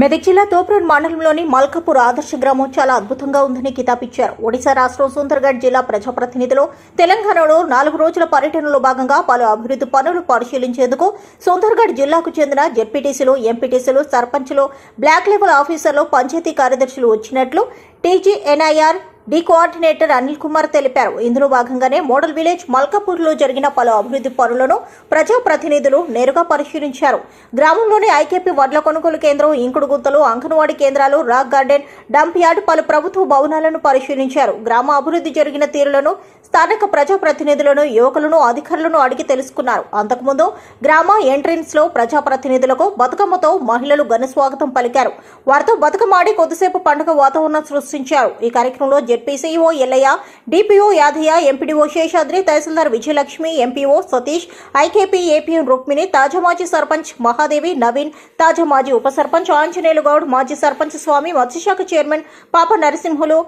మెదక్ జిల్లా తోప్రూర్ మండలంలోని మల్కాపూర్ ఆదర్శ గ్రామం చాలా అద్భుతంగా ఉందని కితాబిచ్చారు. ఒడిశా రాష్ట్రం సుందర్గఢ్ జిల్లా ప్రజాప్రతినిధులు తెలంగాణలో నాలుగు రోజుల పర్యటనలో భాగంగా పలు అభివృద్ధి పనులు పరిశీలించేందుకు సుందర్గఢ్ జిల్లాకు చెందిన జెడ్పీటీసీలు ఎంపీటీసీలు సర్పంచ్లు బ్లాక్ లెవెల్ ఆఫీసర్లు పంచాయతీ కార్యదర్శులు వచ్చినట్లు TGNIR D coordinator Anil Kumar తెలిపారు. ఇందులో భాగంగానే మోడల్ విలేజ్ మల్కాపూర్లో జరిగిన పలు అభివృద్ధి పనులను ప్రజాప్రతినిధులు నేరుగా పరిశీలించారు. గ్రామంలోని ఐకేపీ వడ్ల కొనుగోలు కేంద్రం ఇంకుడు గుంతలు అంగన్వాడీ కేంద్రాలు రాక్ గార్డెన్ డంప్ యార్డ్ పలు ప్రభుత్వ భవనాలను పరిశీలించారు. గ్రామ అభివృద్ధి జరిగిన తీరులను స్థానిక ప్రజాప్రతినిధులను యువకులను అధికారులను అడిగి తెలుసుకున్నారు. అంతకుముందు గ్రామ ఎంట్రెన్స్లో ప్రజాప్రతినిధులకు బతుకమ్మతో మహిళలు ఘన స్వాగతం పలికారు. వారితో బతుకమ్మ ఆడి కొద్దిసేపు పండుగ వాతావరణం సృష్టించారు. ఈ కార్యక్రమంలో ZPCO Yellaiah DPO Yadaiah MPDO Seshadri తహసీల్దార్ Vijayalakshmi MPO Satish IKP AP Rukmini తాజా మాజీ సర్పంచ్ మహాదేవి నవీన్ తాజా మాజీ ఉప సర్పంచ్ ఆంజనేయులు గౌడ్ మాజీ సర్పంచ్ స్వామి మత్స్యశాఖ chairman Papa Narasimhulu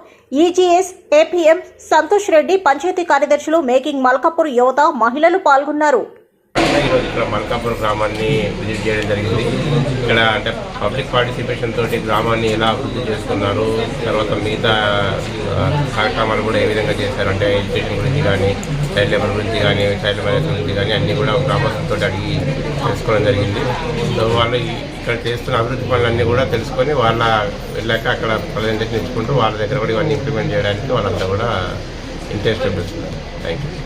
EGS APM Santosh Reddy panchayati కార్యదర్శులు మేకింగ్ మల్కాపూర్ యువత మహిళలు పాల్గొన్నారు. ఈరోజు ఇక్కడ మల్కాపూర్ గ్రామాన్ని విజిట్ చేయడం జరిగింది. ఇక్కడ అంటే పబ్లిక్ పార్టిసిపేషన్ తోటి గ్రామాన్ని ఎలా అభివృద్ధి చేసుకున్నారు తర్వాత మిగతా కార్యక్రమాలు కూడా ఏ విధంగా చేశారు? అంటే ఎడ్యుకేషన్ గురించి కానీ చైల్డ్ లేబర్ గురించి కానీ చైల్డ్ మ్యారేజ్ గురించి కానీ అన్నీ కూడా గ్రామస్తులతో అడిగి తెలుసుకోవడం జరిగింది. సో వాళ్ళు ఇక్కడ చేస్తున్న అభివృద్ధి పనులన్నీ కూడా తెలుసుకొని వాళ్ళ వెళ్ళాక అక్కడ ప్రజెంటేషన్ ఇచ్చుకుంటూ వాళ్ళ దగ్గర కూడా ఇవన్నీ ఇంప్లిమెంట్ చేయడానికి వాళ్ళంతా కూడా interested. Thank you.